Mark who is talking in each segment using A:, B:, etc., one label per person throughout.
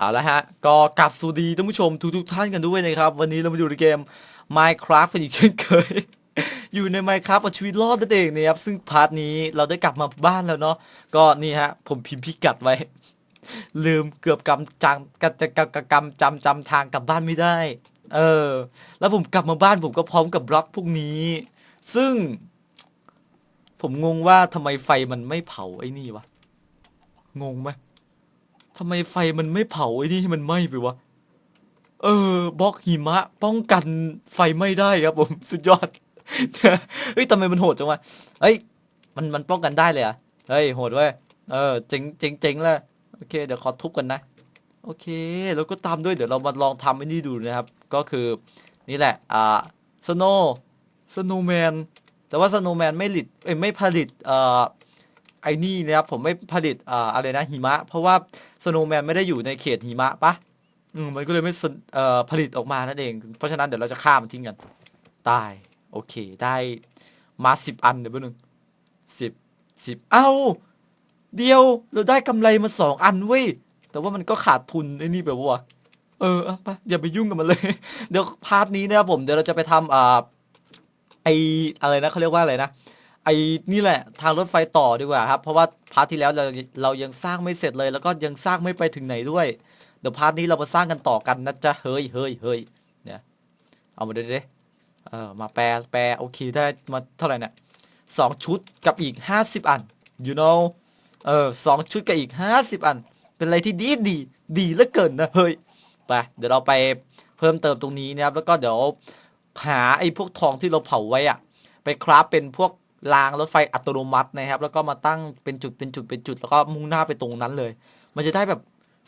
A: เอาละฮะ ก็กลับสวัสดีท่านผู้ชมทุกๆท่านกันด้วยนะครับ วันนี้เรามาอยู่ในเกม Minecraft กันอีกเช่นเคย อยู่ใน Minecraft ชีวิตรอดนั่นเองนะครับ ซึ่งพาร์ทนี้เราได้กลับมาบ้านแล้วเนาะ ก็นี่ฮะ ผมพิมพ์พิกัดไว้ ลืมเกือบกำจังกะจะกะกะกำจำจำทางกลับบ้านไม่ได้ เออ แล้วผมกลับมาบ้านผมก็พร้อมกับบล็อกพวกนี้ ซึ่ง ผมงงว่าทำไมไฟมันไม่เผาไอ้นี่วะ งงไหม ทำไมไฟมันไม่เผาไอ้นี่ให้มันไหม้ไปวะ เออบล็อกหิมะ ป้องกันไฟไหม้ได้ครับผม สุดยอด เฮ้ยทำไมมันโหดจังวะเฮ้ย มันมันป้องกันได้เลยอะเฮ้ยโหดเว้ย เออเจ๋งเจ๋งเจ๋งเลยโอเค เดี๋ยวขอทุบกันนะ โอเค แล้วก็ตามด้วยเดี๋ยวเรามาลองทำไอ้นี่ดูนะครับ ก็คือนี่แหละ อ่าสโนสโนแมนแต่ว่าสโนแมนไม่ผลิตเอ้ยไม่ผลิตเอ่อ ไอ้นี่นะครับผมไม่ผลิตอ่าอะไรนะหิมะ เพราะว่าสโนว์แมนไม่ได้อยู่ในเขตหิมะปะอืมมันก็เลยไม่สนเอ่อผลิตออกมานั่นเอง เพราะฉะนั้นเดี๋ยวเราจะฆ่ามันทิ้งกันตายโอเค ได้มาสิบอันเดี๋ยวแป๊บนึงสิบสิบเอ้า เดียวเราได้กำไรมาสองอันเว้ยแต่ว่ามันก็ขาดทุนไอ้นี่แบบว่าเออเอาไปอย่าไปยุ่งกับมันเลย เดี๋ยวพาร์ทนี้นะครับผมเดี๋ยวเราจะไปทำอ่าไออะไรนะเขาเรียกว่าอะไรนะ ไอ้นี่แหละทางรถไฟต่อดีกว่าครับ เพราะว่าพาร์ทที่แล้วเราเรายังสร้างไม่เสร็จเลย แล้วก็ยังสร้างไม่ไปถึงไหนด้วย เดี๋ยวพาร์ทนี้เรามาสร้างกันต่อกันนะจ๊ะเฮ้ยเฮ้ยเฮ้ยเนี่ยเอามาดูดิเออมาแปลแปลโอเคได้มาเท่าไหร่เนี่ยสองชุดกับอีกห้าสิบอัน you know เออสองชุดกับอีกห้าสิบอัน เป็นอะไรที่ดีดีดีเหลือเกินนะเฮ้ยไปเดี๋ยวเราไปเพิ่มเติมตรงนี้นะครับแล้วก็เดี๋ยวหาไอ้พวกทองที่เราเผาไว้อะไปคราฟเป็นพวก รางรถไฟอัตโนมัตินะครับ แล้วก็มาตั้งเป็นจุดเป็นจุดเป็นจุด แล้วก็มุ่งหน้าไปตรงนั้นเลย มันจะได้แบบ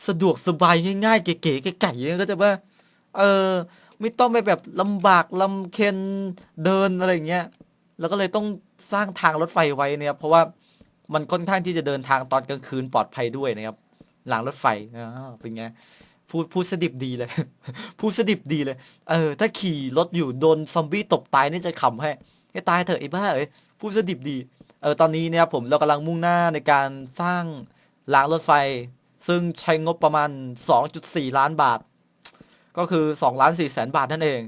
A: สะดวกสบายง่ายๆเก๋ๆไก่ๆก็จะว่าเออไม่ต้องไปแบบลำบากลำเค็นเดินอะไรอย่างเงี้ยแล้วก็เลยต้องสร้างทางรถไฟไว้นะครับเพราะว่ามันค่อนข้างที่จะเดินทางตอนกลางคืนปลอดภัยด้วยนะครับ หลังรถไฟอ่าเป็นไงพูดพูดสดิบดีเลย พูดสดิบดีเลย เออ ถ้าขี่รถอยู่โดนซอมบี้ตบตายนี่จะขำให้ให้ตายเถอะไอ้บ้าเอ้ย พูดสดิบดีเออตอนนี้เนี่ยผมเรากำลังมุ่งหน้าในการสร้างรางรถไฟ ซึ่งใช้งบประมาณ 2.4 ล้านบาท ก็คือ2ล้าน4แสนบาทนั่นเอง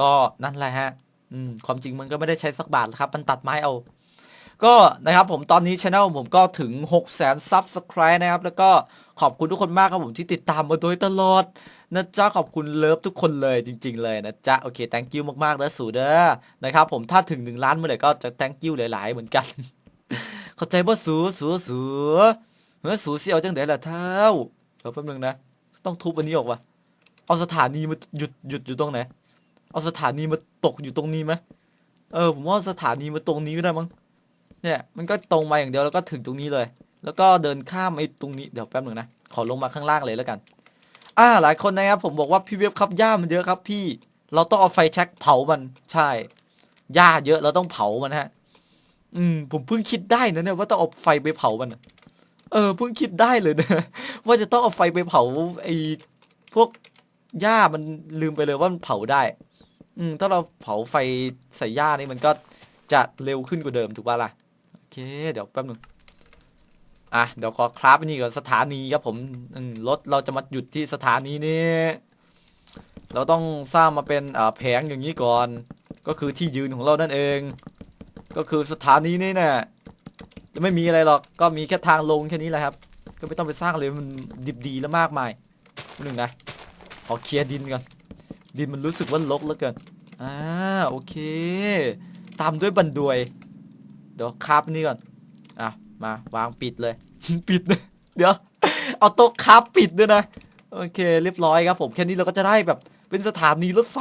A: ก็นั่นแหละฮะอืมความจริงมันก็ไม่ได้ใช้สักบาทครับ มันตัดไม้เอา ก็นะครับผมตอนนี้ช anel ผมก็ถึง6 0 0 0 0 subscribe นะครับ แล้วก็ ขอบคุณทุกคนมากครับผมที่ติดตามมาโดยตลอดนะจ๊ะขอบคุณเลิฟทุกคนเลยจริง ๆ เลยนะจ๊ะโอเค thank you มากๆนะสูเด้อนะครับผมถ้าถึง 1 ล้านเมื่อไหร่ก็จะ thank you หลายๆ เหมือนกัน เข้าใจว่สูสูสูเฮ้ยสูเสียวจังเดี๋ยวละเท้าเดี๋ยวแป๊บนึงนะ ต้องทุบอันนี้ออกวะเอาสถานีมาหยุดหยุดอยู่ตรงไหนเอาสถานีมาตกอยู่ตรงนี้ไหมเออผมว่าสถานีมาตรงนี้ก็ได้มั้งเนี่ยมันก็ตรงมาอย่างเดียวแล้วก็ถึงตรงนี้เลย แล้วก็เดินข้ามไอ้ตรงนี้เดี๋ยวแป๊บหนึ่งนะขอลงมาข้างล่างเลยแล้วกัน อ่าหลายคนนะครับผมบอกว่าพี่เว็บครับหญ้ามันเยอะครับ พี่เราต้องเอาไฟแช็กเผามันใช่หญ้าเยอะเราต้องเผามันฮะ อืม ผมเพิ่งคิดได้นะเนี่ยว่าต้องเอาไฟไปเผามันเออเพิ่งคิดได้เลยนะว่าจะต้องเอาไฟไปเผาไอ้พวกหญ้ามันลืมไปเลยว่ามันเผาได้ อืมถ้าเราเผาไฟใส่หญ้านี่มันก็จะเร็วขึ้นกว่าเดิมถูกป่ะล่ะโอเค เดี๋ยวแป๊บนึง อะเดี๋ยวขอคราฟนี่ก่อนสถานีครับผมรถเราจะมาหยุดที่สถานีนี้ เราต้องสร้างมาเป็นแผงอย่างนี้ก่อน ก็คือที่ยืนของเรานั่นเอง ก็คือสถานีนี้เนี่ยจะไม่มีอะไรหรอกก็มีแค่ทางลงแค่นี้แหละครับ ก็ไม่ต้องไปสร้างเลยมันดิบดีแล้วมากมายหนึ่งนะขอเคลียร์ดินก่อนดินมันรู้สึกว่าลกเหลือเกินอ่าโอเค ตามด้วยบันดวย เดี๋ยวคราฟนี่ก่อนอะ มาวางปิดเลย ปิดเลยเดี๋ยว เอาโต๊ะคราฟปิดด้วยนะ โอเค เรียบร้อยครับผมแค่นี้เราก็จะได้แบบเป็นสถานีรถไฟ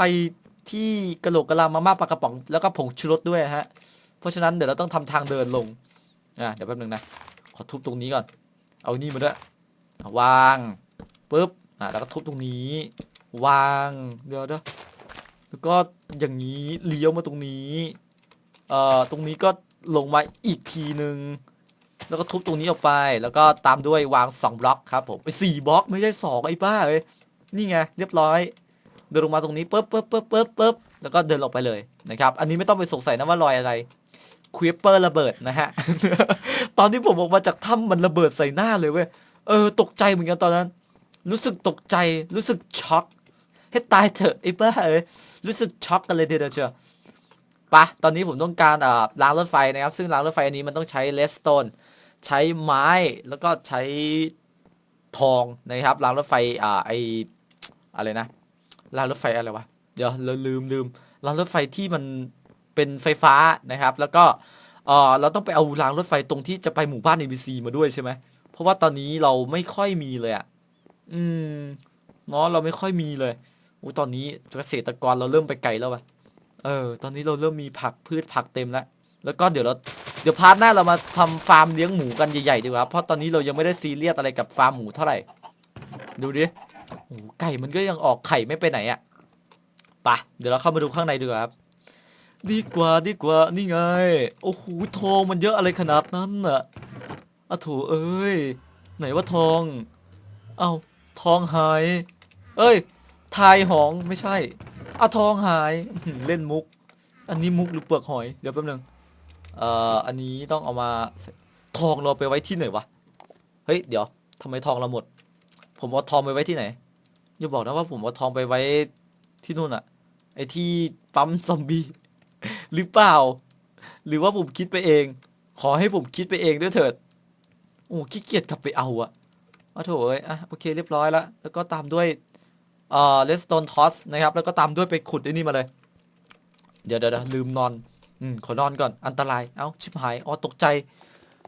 A: ที่กระโหลกกระลามาม่าปลากระป๋องแล้วก็ผงชูรสด้วยฮะ เพราะฉะนั้นเดี๋ยวเราต้องทำทางเดินลงอะเดี๋ยวแป๊บนึงนะ ขอทุบตรงนี้ก่อน เอานี่มาด้วยวางปุ๊บอะแล้วก็ทุบตรงนี้ วางเดี๋ยวเดี๋ยวแล้วก็อย่างนี้เลี้ยวมาตรงนี้เอ่อตรงนี้ก็ลงมาอีกทีหนึ่ง แล้วก็ทุบตรงนี้ออกไป แล้วก็ตามด้วยวางสองบล็อกครับผมสี่บล็อกไม่ใช่สองไอ้บ้าเลยนี่ไงเรียบร้อย เดินลงมาตรงนี้ปุ๊บปุ๊บปุ๊บปุ๊บปุ๊บแล้วก็เดินลงไปเลยนะครับ อันนี้ไม่ต้องไปสงสัยนะว่ารอยอะไรควิปเปอร์ระเบิดนะฮะ ตอนที่ผมออกมาจากถ้ำมันระเบิดใส่หน้าเลยเว้ย เออ ตกใจเหมือนกันตอนนั้น รู้สึกตกใจ รู้สึกช็อกให้ตายเถอะไอ้บ้าเอ้ยรู้สึกช็อกกันเลยทีเดียวเชียวปะตอนนี้ผมต้องการอ่ารางรถไฟนะครับ ซึ่งรางรถไฟอันนี้มันต้องใช้เลสโตน ใช้ไม้แล้วก็ใช้ทองนะครับรางรถไฟอ่าไออะไรนะรางรถไฟอะไรวะเดี๋ยวเราลืมลืมรางรถไฟที่มันเป็นไฟฟ้านะครับ แล้วก็เออเราต้องไปเอารางรถไฟตรงที่จะไปหมู่บ้าน NPC มาด้วยใช่ไหมเพราะว่าตอนนี้เราไม่ค่อยมีเลยอะอืมเนาะเราไม่ค่อยมีเลยอุยตอนนี้เกษตรกรเราเริ่มไปไกลแล้ววะเออ ตอนนี้เราเริ่มมีผักพืชผักเต็มแล้ว แล้วก็เดี๋ยวเราเดี๋ยวพาร์ทหน้าเรามาทำฟาร์มเลี้ยงหมูกันใหญ่ๆดีกว่าเพราะตอนนี้เรายังไม่ได้ซีเรียสอะไรกับฟาร์มหมูเท่าไหร่ดูดิโอ้ไก่มันก็ยังออกไข่ไม่ไปไหนอะ่ะปะเดี๋ยวเราเข้ามาดูข้างในดีกว่าครับดีกว่าดีกว่านี่ไง โอ้โหทองมันเยอะอะไรขนาดนั้นน่ะอะโถเอ้ย ไหนว่าทอง เอ้าทองหาย เอ้ย ทายหองไม่ใช่เอาทองหาย เล่นมุก อันนี้มุกหรือเปลือกหอย เดี๋ยวแป๊บนึง เอ่ออันนี้ต้องเอามาทองเราไปไว้ที่ไหนวะเฮ้ยเดี๋ยวทำไมทองเราหมด ผมเอาทองไปไว้ที่ไหนอย่าบอกนะว่าผมเอาทองไปไว้ที่นู่นอะไอที่ปั๊มซอมบี้หรือเปล่า หรือว่าผมคิดไปเอง ขอให้ผมคิดไปเองด้วยเถิดโอ้ขี้เกียจกลับไปเอาอะเอาโถเอ้ยอะโอเคเรียบร้อยแล้วแล้วก็ตามด้วยเอ่อเลสโตนทอสนะครับ แล้วก็ตามด้วยไปขุดไอ้นี่มาเลย เดี๋ยวเดี๋ยวลืมนอน อืมขอนอนก่อนอันตราย เอ้าชิบหายอ๋อตกใจ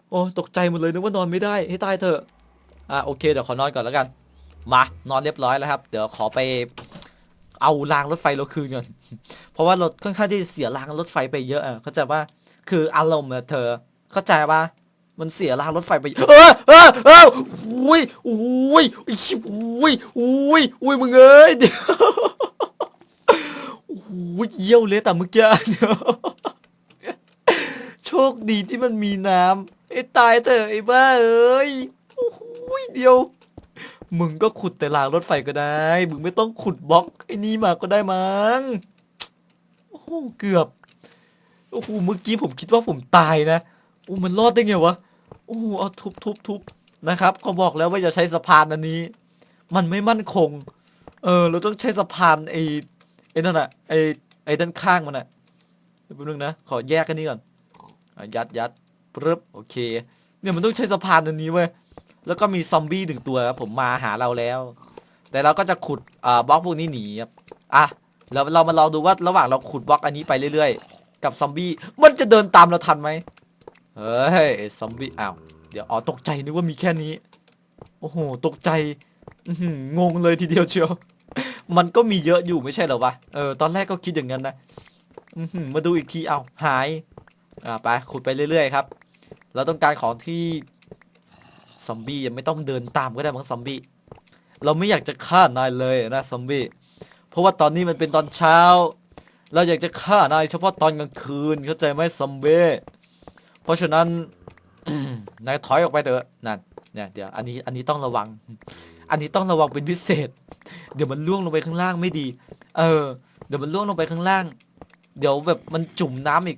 A: โอ้ตกใจหมดเลยนึกว่านอนไม่ได้ให้ตายเถอะอะโอเคเดี๋ยวขอนอนก่อนแล้วกัน มานอนเรียบร้อยแล้วครับ เดี๋ยวขอไปเอารางรถไฟเราคืนก่อนเพราะว่าเราค่อนข้างที่จะเสียรางรถไฟไปเยอะอะเข้าใจว่าคืออารมณ์เธอ เข้าใจปะมันเสียรางรถไฟไป เออเออเอออุ้ยอุ้ยอุ้ยอุ้ยอุ้ยอุ้ยมึงเอ้ยเดี๋ยวโอ้ยเยี่ยวเลยแต่เมื่อกี้เดี๋ยว คดีที่มันมีน้ำไอ้ตายเถอะไอ้บ้าเอ้ยโอ้โหเดียว มึงก็ขุดแต่รางรถไฟก็ได้ มึงไม่ต้องขุดบล็อกไอ้นี่มาก็ได้มั้งโอ้โหเกือบโอ้โหเมื่อกี้ผมคิดว่าผมตายนะโอ้มันรอดได้ไงวะโอ้โหเอาทุบทุบทุบนะครับเขาบอกแล้วว่าอย่าใช้สะพานอันนี้ มันไม่มั่นคง เออ เราต้องใช้สะพานไอ้ไอ้นั่นอะไอ้ไอ้ด้านข้างมันอะเดี๋ยวแป๊บนึงนะ ขอแยกกันนี้ก่อน ยัดยัดปึ๊บโอเค เนี่ยมันต้องใช้สะพานอันนี้เว้ยแล้วก็มีซอมบี้หนึ่งตัวครับผมมาหาเราแล้ว แต่เราก็จะขุดอ่าบล็อกพวกนี้หนีครับอะเราเรามาลองดูว่าระหว่างเราขุดบล็อกอันนี้ไปเรื่อยๆ กับซอมบี้มันจะเดินตามเราทันไหมเฮ้ยซอมบี้อ้าวเดี๋ยวอ๋อตกใจนึกว่ามีแค่นี้ โอ้โหตกใจงงเลยทีเดียวเชียวมันก็มีเยอะอยู่ไม่ใช่เหรอวะเออตอนแรกก็คิดอย่างนั้นนะมาดูอีกทีเอาหาย อ่าไปขุดไปเรื่อยๆครับ เราต้องการของที่ซอมบี้ยังไม่ต้องเดินตามก็ได้มั้งซอมบี้เราไม่อยากจะฆ่านายเลยนะซอมบี้เพราะว่าตอนนี้มันเป็นตอนเช้า เราอยากจะฆ่านายเฉพาะตอนกลางคืนเข้าใจไหมซอมบี้เพราะฉะนั้นนายถอยออกไปเถอะนั่นเนี่ยเดี๋ยวอันนี้อันนี้ต้องระวัง อันนี้ต้องระวังเป็นพิเศษ เดี๋ยวมันล่วงลงไปข้างล่างไม่ดี เออ เดี๋ยวมันล่วงลงไปข้างล่าง เดี๋ยวแบบมันจุ่มน้ำอีก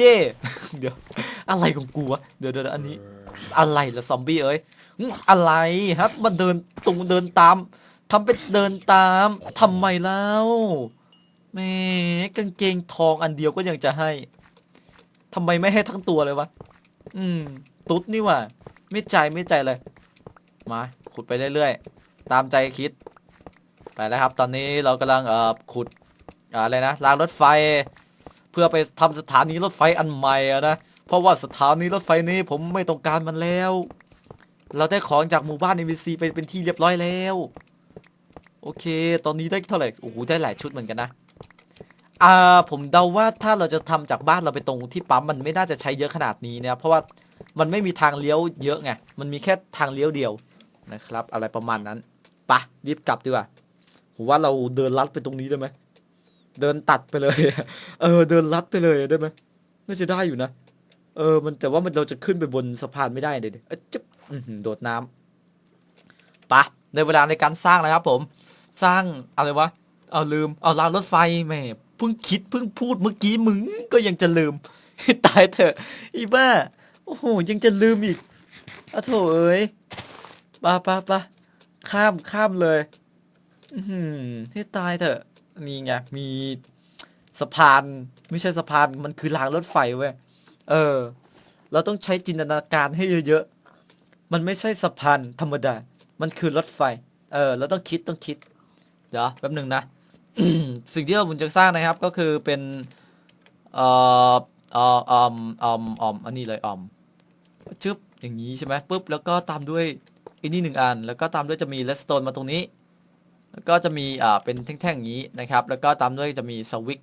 A: ย่ เดี๋ยว อะไรของกูวะ เดี๋ยวเดี๋ยวอันนี้ อะไรล่ะซอมบี้เอ้ยอะไรครับ มันเดินตรงเดินตามทำเป็นเดินตามทำไมเล่าแม่กางเกงทองอันเดียวก็ยังจะให้ทำไมไม่ให้ทั้งตัวเลยวะ อืม ตุ๊ดนี่ว่าไม่ใจไม่ใจเลย มาขุดไปเรื่อยๆ ตามใจคิด ไปแล้วครับ ตอนนี้เรากำลังเอ่อขุดอะไรนะรางรถไฟ พื่อไปทำสถานีรถไฟอันใหม่อะนะ เพราะว่าสถานีรถไฟนี้ผมไม่ต้องการมันแล้ว เราได้ของจากหมู่บ้าน NPC ไปเป็นที่เรียบร้อยแล้ว โอเค ตอนนี้ได้เท่าไหร่ โอ้โห ได้หลายชุดเหมือนกันนะ อ่า ผมเดาว่าถ้าเราจะทำจากบ้านเราไปตรงที่ปั๊มมันไม่น่าจะใช้เยอะขนาดนี้นะเพราะว่ามันไม่มีทางเลี้ยวเยอะไง มันมีแค่ทางเลี้ยวเดียวนะครับ อะไรประมาณนั้น ปะ รีบกลับดีกว่าผมว่าเราเดินลัดไปตรงนี้ได้ไหม เดินตัดไปเลย เออ เดินลัดไปเลยได้ไหมน่าจะได้อยู่นะ เออ มันแต่ว่ามันเราจะขึ้นไปบนสะพานไม่ได้เดี๋ยวเอ้ยจึ๊บโดดน้ำปะในเวลาในการสร้างนะครับผม สร้างอะไรวะ เอาลืม เอารางรถไฟแม่เพิ่งคิดเพิ่งพูดเมื่อกี้มึงก็ยังจะลืม ตายเถอะ อีบ้า โอ้โห ยังจะลืมอีกอะโถเอ้ยปะปะปะข้ามข้ามเลย อือหือให้ตายเถอะ นี่ไงมีสะพานไม่ใช่สะพานมันคือรางรถไฟเว้ยเออ เราต้องใช้จินตนาการให้เยอะๆมันไม่ใช่สะพานธรรมดา มันคือรถไฟ เออ เราต้องคิดต้องคิด เดี๋ยวแป๊บหนึ่งนะ สิ่งที่เราบุญจะสร้างนะครับก็คือเป็นเอ่อเอ่อออมอมอมอันนี้เลยออมชึบอย่างนี้ใช่ไหมปุ๊บแล้วก็ตามด้วยอันนี้หนึ่งอัน แล้วก็ตามด้วยจะมีเลสโตนมาตรงนี้ ก็จะมีอ่าเป็นแท่งๆอย่างนี้นะครับ แล้วก็ตามด้วยจะมีสวิต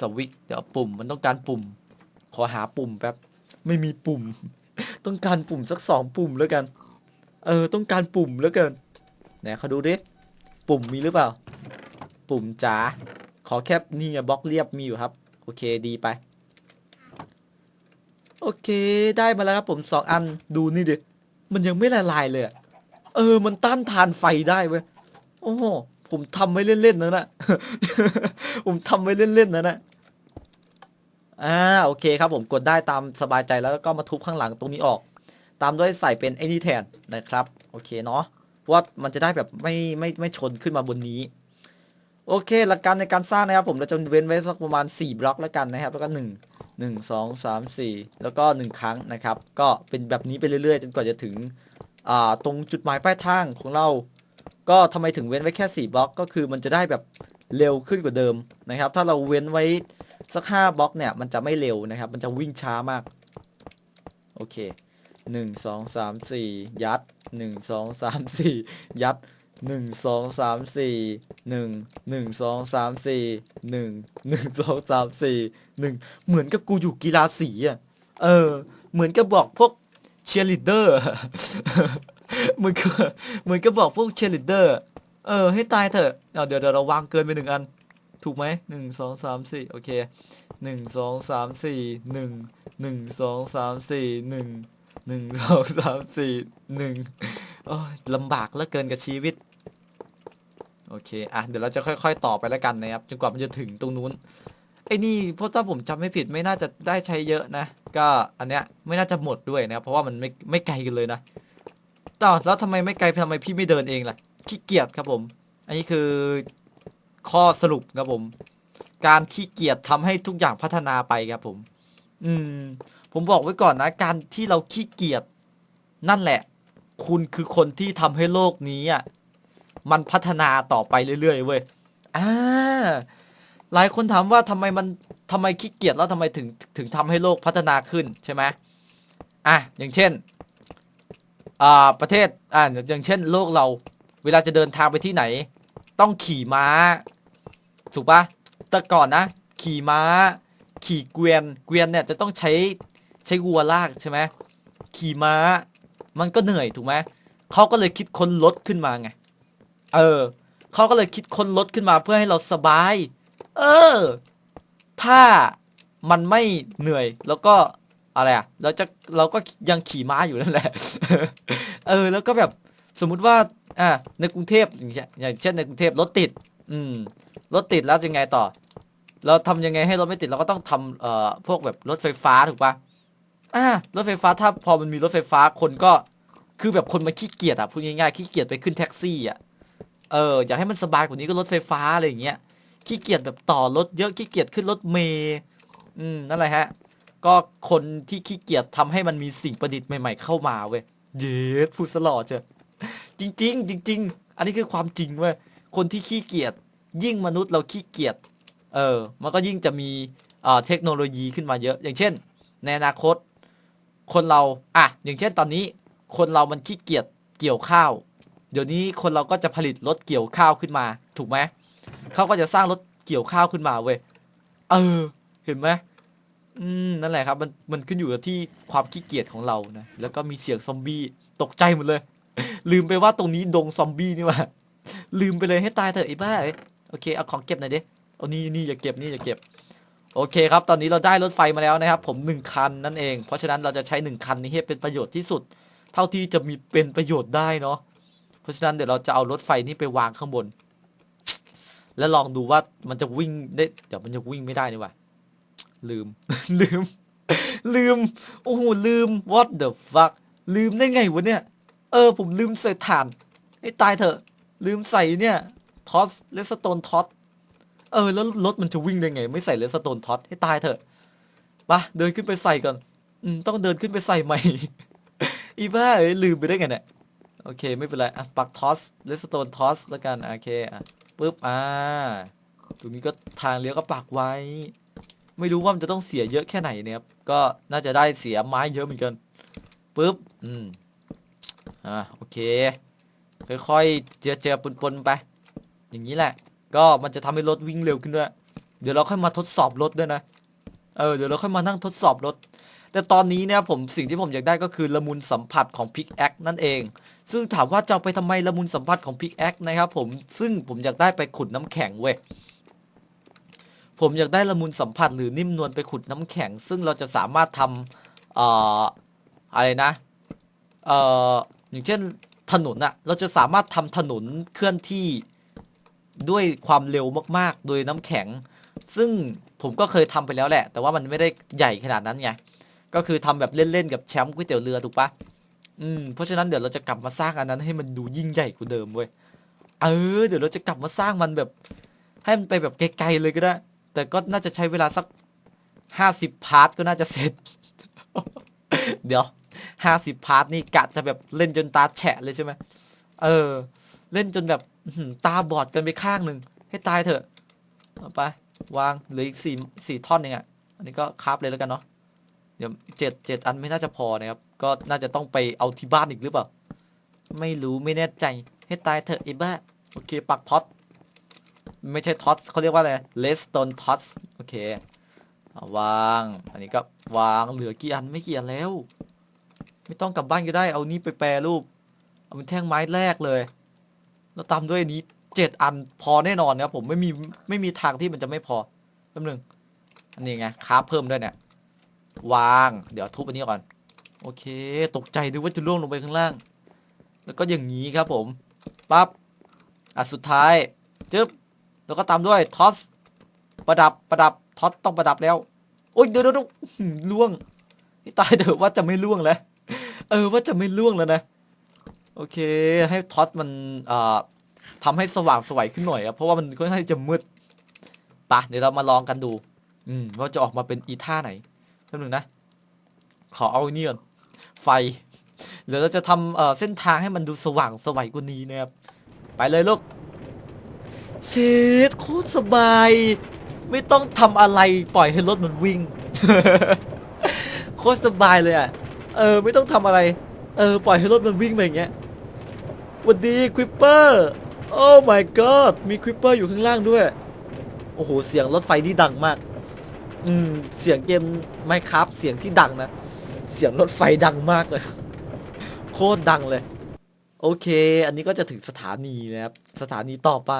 A: สวิตเดี๋ยวปุ่มมันต้องการปุ่ม ขอหาปุ่มแป๊บไม่มีปุ่ม ต้องการปุ่มสักสองปุ่มแล้วกัน เออต้องการปุ่มแล้วกันไหนเขาดูดิปุ่มมีหรือเปล่า ปุ่มจ๋าขอแค่นี่บล็อกเรียบมีอยู่ครับ โอเคดีไป โอเคได้มาแล้วครับผมสองอันดูนี่ดิมันยังไม่ละลายเลย เออ มันต้านทานไฟได้เว้ย โอ้โหผมทำไว้เล่นๆนะนะผมทำไว้เล่นๆนะนะอ่าโอเคครับผมกดได้ตามสบายใจแล้วก็มาทุบข้างหลังตรงนี้ออก ตามด้วยใส่เป็นไอ้นี่แทนนะครับ โอเคเนาะเพราะว่ามันจะได้แบบไม่ไม่ไม่ชนขึ้นมาบนนี้ โอเค หลักการในการสร้างนะครับ ผมเราจะเว้นไว้สักประมาณ 4 บล็อกแล้วกันนะครับ แล้วก็ 1 1 2 3 4 แล้วก็ 1 ครั้งนะครับ ก็เป็นแบบนี้ไปเรื่อยๆ จนกว่าจะถึงอ่าตรงจุดหมายปลายทางของเรา ก็ทำไมถึงเว้นไว้แค่4บล็อกก็คือมันจะได้แบบเร็วขึ้นกว่าเดิมนะครับ ถ้าเราเว้นไว้สัก5บล็อกเนี่ยมันจะไม่เร็วนะครับ มันจะวิ่งช้ามาก โอเคหนึ่งสองสามสี่ยัดหนึ่งสองสามสี่ยัดหนึ่งสองสามสี่หนึ่งหนึ่งสองสามสี่หนึ่งหนึ่งสองสามสี่หนึ่งเหมือนกับกูอยู่กีฬาสีอะ เออ เหมือนกับบอกพวกเชียร์ลีดเดอร์ มือนกับเหมือนกับอกพวกเชลีดเดอร์ เออ ให้ตายเถอะเอาเดี๋ยวเดี๋ยวเราวางเกินไปหนึ่งอัน ถูกไหมหนึ่งสองสามสี่โอเคหนึ่งสองสามสี่หนึ่งหนึ่งสองสามสี่หนึ่งหนึ่งสองสามสี่หนึ่งโอ้ยลำบากเหลือเกินกับชีวิต โอเค อะ เดี๋ยวเราจะค่อย ๆ ต่อไปแล้วกันนะครับ จนกว่ามันจะถึงตรงนู้น ไอ้นี่เพราะถ้าผมจำไม่ผิดไม่น่าจะได้ใช้เยอะนะ ก็อันเนี้ยไม่น่าจะหมดด้วยนะครับ เพราะว่ามันไม่ไม่ไกลกันเลยนะ ต่อแล้วทำไมไม่ไกลทำไมพี่ไม่เดินเองล่ะขี้เกียจครับผม อันนี้คือข้อสรุปครับผม การขี้เกียจทำให้ทุกอย่างพัฒนาไปครับผม อืม ผมบอกไว้ก่อนนะ การที่เราขี้เกียจนั่นแหละ คุณคือคนที่ทำให้โลกนี้อะมันพัฒนาต่อไปเรื่อยๆเว้ยอ่าหลายคนถามว่าทำไมมันทำไมขี้เกียจแล้วทำไมถึงถึงทำให้โลกพัฒนาขึ้นใช่ไหมอะอย่างเช่น อ่าประเทศอ่าอย่างเช่นโลกเรา เวลาจะเดินทางไปที่ไหน ต้องขี่ม้า ถูกปะแต่ก่อนนะ ขี่ม้า ขี่เกวียน เกวียนเนี่ยจะต้องใช้ใช้วัวลากใช่ไหมขี่ม้า มันก็เหนื่อยถูกไหมเขาก็เลยคิดค้นรถขึ้นมาไง เออเขาก็เลยคิดค้นรถขึ้นมาเพื่อให้เราสบาย เออ ถ้ามันไม่เหนื่อยแล้วก็ อะไรอะเราจะเราก็ยังขี่ม้าอยู่นั่นแหละ เออ แล้วก็แบบสมมุติว่า อ่า ในกรุงเทพอย่างเช่นอย่างเช่นในกรุงเทพรถติด อืม รถติดแล้วยังไงต่อ เราทำยังไงให้รถไม่ติดเราก็ต้องทำเอ่อพวกแบบรถไฟฟ้าถูกปะอ่ารถไฟฟ้าถ้าพอมันมีรถไฟฟ้าคนก็คือแบบคนมาขี้เกียจอะพูดง่ายๆขี้เกียจไปขึ้นแท็กซี่อะเอออยากให้มันสบายกว่านี้ก็รถไฟฟ้าอะไรอย่างเงี้ยขี้เกียจแบบต่อรถเยอะขี้เกียจขึ้นรถเมย์อืมนั่นแหละฮะ ก็คนที่ขี้เกียจทำให้มันมีสิ่งประดิษฐ์ใหม่ ๆ เข้ามาเว้ยเย็ดพูดสลอดเจ้ะจริงๆจริงๆอันนี้คือความจริงเว้ยคนที่ขี้เกียจยิ่งมนุษย์เราขี้เกียจเออ มันก็ยิ่งจะมีเทคโนโลยีขึ้นมาเยอะ อย่างเช่น ในอนาคต คนเราอะอย่างเช่นตอนนี้ คนเรามันขี้เกียจเกี่ยวข้าว เดี๋ยวนี้คนเราก็จะผลิตรถเกี่ยวข้าวขึ้นมา ถูกไหมเขาก็จะสร้างรถเกี่ยวข้าวขึ้นมาเว้ยเออ เห็นไหม อืมนั่นแหละครับมันมันขึ้นอยู่กับที่ความขี้เกียจของเรานะ แล้วก็มีเสียงซอมบี้ตกใจหมดเลย ลืมไปว่าตรงนี้ดงซอมบี้นี่ว่า ลืมไปเลยให้ตายเถอะไอ้บ้าเอ้ยโอเคเอาของเก็บหน่อยดิเอานี่นี่อย่าเก็บนี่อย่าเก็บ โอเคครับ ตอนนี้เราได้รถไฟมาแล้วนะครับ ผมหนึ่งคันนั่นเอง เพราะฉะนั้นเราจะใช้หนึ่งคันนี้ให้เป็นประโยชน์ที่สุด เท่าที่จะมีเป็นประโยชน์ได้เนาะเพราะฉะนั้นเดี๋ยวเราจะเอารถไฟนี้ไปวางข้างบน แล้วลองดูว่ามันจะวิ่งได้เดี๋ยวมันจะวิ่งไม่ได้นี่ว่า ลืม ลืม ลืม โอ้โห ลืม what the fuck ลืมได้ไงวะเนี่ย เออ ผมลืมใส่ถ่าน ให้ตายเถอะ ลืมใส่เนี่ยทอสเลสโตนทอสเออ แล้วรถมันจะวิ่งได้ไง ไม่ใส่เลสโตนทอสให้ตายเถอะปะเดินขึ้นไปใส่ก่อนอืมต้องเดินขึ้นไปใส่ใหม่ อีบ้าเอ้ยลืมไปได้ไงเนี่ยโอเค ไม่เป็นไรอะปักทอสเลสโตนทอสแล้วกันโอเคอะปึ๊บอ่าตรงนี้ก็ทางเลี้ยวก็ปักไว้ ไม่รู้ว่ามันจะต้องเสียเยอะแค่ไหนเนี่ยครับก็น่าจะได้เสียไม้เยอะเหมือนกันปึ๊บอืมอ่าโอเคค่อยๆเจียเจียปนๆไป อย่างนี้แหละ ก็มันจะทำให้รถวิ่งเร็วขึ้นด้วย เดี๋ยวเราค่อยมาทดสอบรถด้วยนะเออเดี๋ยวเราค่อยมานั่งทดสอบรถ แต่ตอนนี้เนี่ยผมสิ่งที่ผมอยากได้ก็คือละมุนสัมผัสของพิกแอคนั่นเอง ซึ่งถามว่าจะเอาไปทำไมละมุนสัมผัสของพิกแอคนะครับผมซึ่งผมอยากได้ไปขุดน้ำแข็งเว้ย ผมอยากได้ละมุนสัมผัสหรือนิ่มนวลไปขุดน้ำแข็ง ซึ่งเราจะสามารถทำเอ่ออะไรนะเอ่ออย่างเช่นถนนอะเราจะสามารถทำถนนเคลื่อนที่ด้วยความเร็วมากๆ โดยน้ำแข็ง ซึ่งผมก็เคยทำไปแล้วแหละ แต่ว่ามันไม่ได้ใหญ่ขนาดนั้นไงก็คือทำแบบเล่นๆกับแชมป์ก๋วยเตี๋ยวเรือถูกปะอืมเพราะฉะนั้นเดี๋ยวเราจะกลับมาสร้างอันนั้นให้มันดูยิ่งใหญ่กว่าเดิมเว้ยเออเดี๋ยวเราจะกลับมาสร้างมันแบบ ให้มันไปแบบไกลๆเลยก็ได้ แต่ก็น่าจะใช้เวลาสักห้าสิบพาร์ทก็น่าจะเสร็จ เดี๋ยวห้าสิบพาร์ทนี่กะจะแบบเล่นจนตาแฉะเลยใช่ไหมเออ เล่นจนแบบตาบอดกันไปข้างหนึ่งให้ตายเถอะเอาไป วางเหลืออีกสี่สี่ท่อนเองอะอันนี้ก็คราฟเลยแล้วกันเนาะเดี๋ยวเจ็ดเจ็ดอันไม่น่าจะพอนะครับ ก็น่าจะต้องไปเอาที่บ้านอีกหรือเปล่า ไม่รู้ไม่แน่ใจให้ตายเถอะไอ้บ้า โอเค ปักท็อต ไม่ใช่ท็อตเขาเรียกว่าอะไรเลสโตนท็อตโอเคอวาง อันนี้ก็วางเหลือกี่อันไม่กี่อันแล้ว ไม่ต้องกลับบ้านก็ได้เอานี้ไปแปรรูป เอาเป็นแท่งไม้แรกเลย แล้วตามด้วยนี้เจ็ดอันพอแน่นอนนะครับผมไม่มีไม่มีทางที่มันจะไม่พอแป๊บนึงอันนี้ไงคราฟเพิ่มด้วยเนี่ยวาง เดี๋ยวทุบอันนี้ก่อน โอเค ตกใจนึกว่าจะล่วงลงไปข้างล่าง แล้วก็อย่างนี้ครับผมปั๊บอะสุดท้ายจึ๊บ แล้วก็ตามด้วยทอสประดับประดับท็อตต้องประดับแล้ว โอ้ยเดี๋ยวเดี๋ยวล่วงนี่ตายเถอะว่าจะไม่ล่วงแล้วเออว่าจะไม่ล่วงแล้วนะ โอเค ให้ท็อตมันอ่าทำให้สว่างสวยขึ้นหน่อยอะเพราะว่ามันค่อนข้างจะมืดปะเดี๋ยวเรามาลองกันดู อืมว่าจะออกมาเป็นอีท่าไหนแป๊บนึงนะ ขอเอานี่ก่อนไฟเดี๋ยวเราจะทำเอ่อเส้นทางให้มันดูสว่างสวัยกว่านี้นะครับไปเลยลูก เชดโคตรสบาย ไม่ต้องทำอะไรปล่อยให้รถมันวิ่ง โคตรสบายเลยอะ เออ ไม่ต้องทำอะไร เออ ปล่อยให้รถมันวิ่งไปอย่างเงี้ยวันดีควิปเปอร์ โอ้ my god มีควิปเปอร์อยู่ข้างล่างด้วย โอ้โห เสียงรถไฟนี่ดังมาก อืม เสียงเกมไมครับ เสียงที่ดังนะ เสียงรถไฟดังมากเลย โคตรดังเลย โอเค อันนี้ก็จะถึงสถานีนะครับ สถานีต่อไป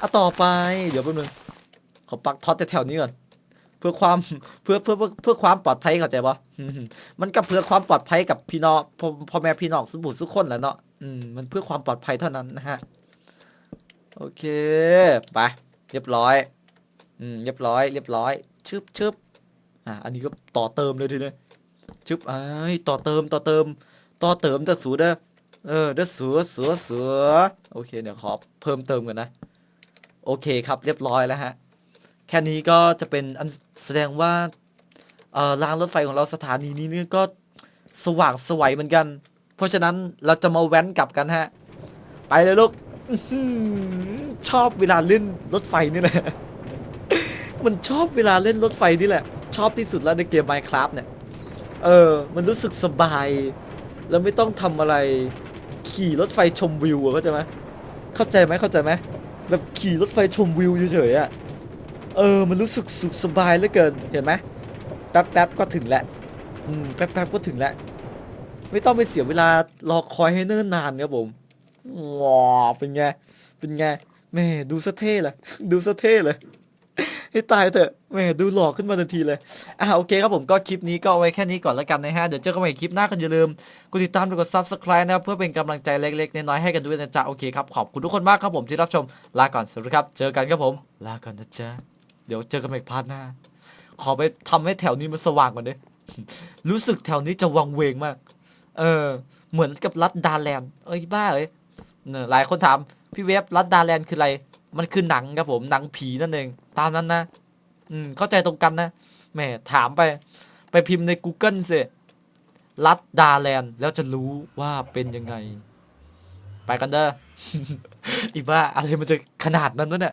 A: อะต่อไป เดี๋ยวแป๊บนึง ขอปักท็อตแถวๆนี้ก่อน เพื่อความ เพื่อ เพื่อ เพื่อเพื่อความปลอดภัยเข้าใจปะมันก็เพื่อความปลอดภัยกับพี่น้องพ่อพอแม่พี่น้องสุบุตรทุกคนแหละเนาะ อืม มันเพื่อความปลอดภัยเท่านั้นนะฮะ โอเค ไป เรียบร้อย อืม เรียบร้อย เรียบร้อย ชึบชึบอะ อันนี้ก็ต่อเติมเลยทีเนี้ชึบไอ้ต่อเติม ต่อเติม ต่อเติมแต่สูเด้อ เออเด้อเสัวสัวสัวโอเคเดี๋ยวขอเพิ่มเติมกันนะ โอเคครับเรียบร้อยแล้วฮะ แค่นี้ก็จะเป็นอันแสดงว่าเออรางรถไฟของเราสถานีนี้เนี่ยก็สว่างสวัยเหมือนกัน เพราะฉะนั้นเราจะมาแว้นกลับกันฮะ ไปเลยลูกชอบเวลาเล่นรถไฟนี่แหละ มันชอบเวลาเล่นรถไฟนี่แหละ ชอบที่สุดแล้วในเกม Minecraft เนี่ย เออ มันรู้สึกสบาย แล้วไม่ต้องทำอะไร ขี่รถไฟชมวิวอเข้าใจไหมเข้าใจไหมเข้าใจไหมแบบขี่รถไฟชมวิวเฉยๆอะเออมันรู้สึกสุขสบายเหลือเกินเห็นไหมแป๊บๆก็ถึงแล้วอืมแป๊บๆก็ถึงแล้วไม่ต้องไปเสียเวลารอคอยให้เนิ่นนานครับผมว้าเป็นไงเป็นไงแม่ดูสะเท่เลยดูสะเท่เลย ให้ตายเถอะแม่ดูหล่อขึ้นมาทันทีเลย อ่าโอเคครับผมก็คลิปนี้ก็เอาไว้แค่นี้ก่อนแล้วกันนะฮะ เดี๋ยวเจอกันใหม่คลิปหน้ากันอย่าลืมกดติดตามกด subscribe นะครับ เพื่อเป็นกำลังใจเล็กๆ น้อยๆให้กันด้วยนะจ๊ะ โอเคครับ ขอบคุณทุกคนมากครับผมที่รับชม ลาก่อนสวัสดีครับ เจอกันครับผม ลาก่อนนะจ๊ะ เดี๋ยวเจอกันใหม่พาร์ทหน้า ขอไปทำให้แถวนี้มันสว่างก่อนดิรู้สึกแถวนี้จะวังเวงมาก เออ เหมือนกับรัฐดาแลนด์เอ้ยบ้าเลยเนี่ยหลายคนถามพี่เวฟรัฐดาแลนด์คืออะไร มันคือหนังครับผมหนังผีนั่นเอง ตามนั้นนะ อืม เข้าใจตรงกันนะแหมถามไป ไปพิมพ์ใน Google สิรัดดาแลนด์แล้วจะรู้ว่าเป็นยังไง ไปกันเด้อ อีบ้า อะไรมันจะขนาดนั้นวะเนี่ย